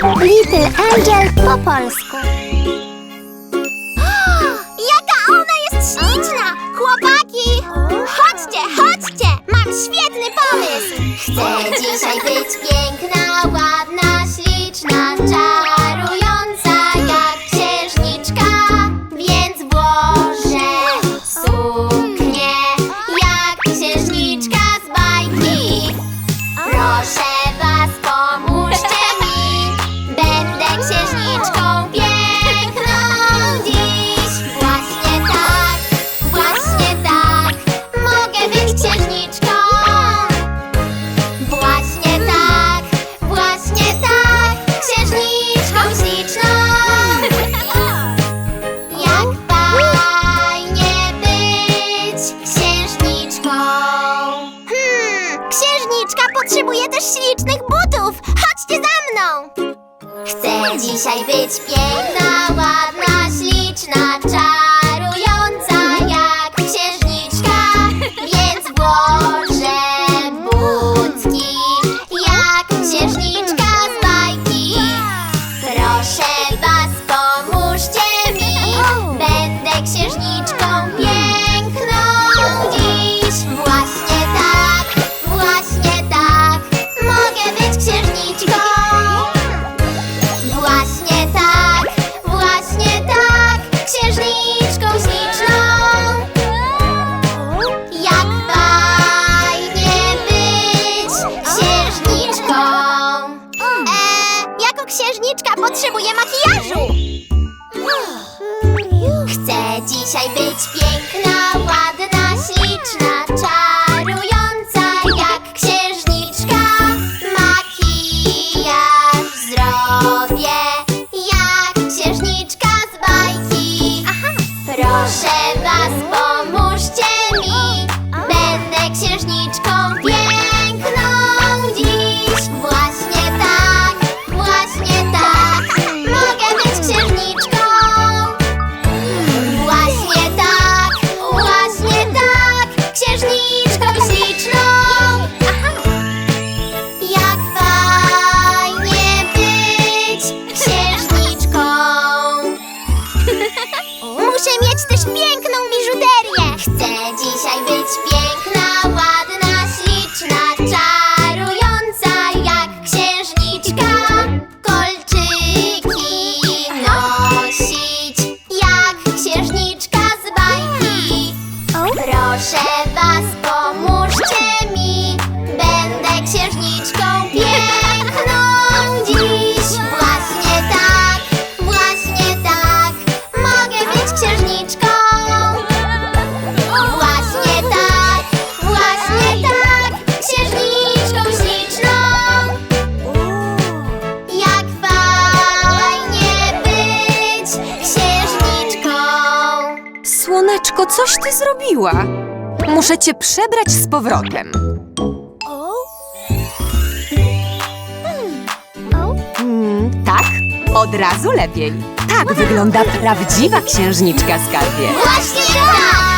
Little Angel po polsku. Jaka ona jest śliczna! Chłopaki! Chodźcie, chodźcie! Mam świetny pomysł! Chcę dzisiaj być piękna, Chcę dzisiaj być piękna, ładna, śliczna, czarująca księżniczka potrzebuję makijażu. Chcę dzisiaj być piękna, ładna, śliczna, czarująca jak księżniczka. Makijaż zrobię jak księżniczka z bajki. Proszę was, pomóżcie piękną biżuterię. Chcę dzisiaj być piękna, Słoneczko, coś ty zrobiła. Muszę cię przebrać z powrotem. Mm, tak, od razu lepiej. Tak wygląda prawdziwa księżniczka skarbie. Właśnie tak!